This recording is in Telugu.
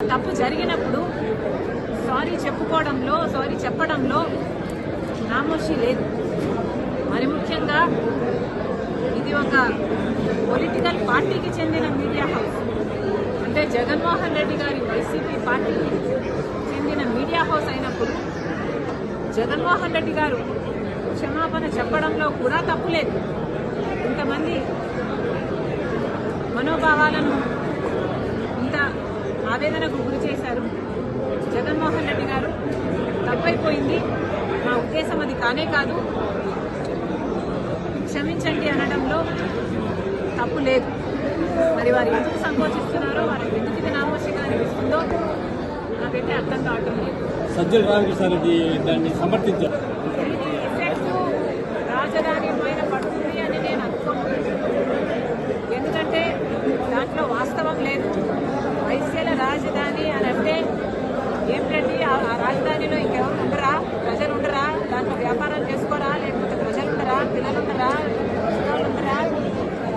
తప్పు జరిగినప్పుడు సారీ చెప్పుకోవడంలో సారీ చెప్పడంలో నామోషి లేదు. మరి ముఖ్యంగా ఇది ఒక పొలిటికల్ పార్టీకి చెందిన మీడియా హౌస్ అంటే జగన్మోహన్ రెడ్డి గారి వైసీపీ పార్టీకి చెందిన మీడియా హౌస్ అయినప్పుడు జగన్మోహన్ రెడ్డి గారు క్షమాపణ చెప్పడంలో కూడా తప్పు లేదు. ఇంతమంది మనోభావాలను ఆవేదనకు గురి చేశారు. జగన్మోహన్ రెడ్డి గారు తప్పైపోయింది. మా ఉద్దేశం అది కానే కాదు. క్షమించండి అనడంలో తప్పు లేదు. మరి వారు ఎందుకు సంకోచిస్తున్నారో వారికి ఎందుకు ఇది నామోషిగా అనిపిస్తుందో నాకైతే అర్థం కావటం లేదు. సజ్జల రామకృష్ణారెడ్డి దాన్ని సమర్థించారు.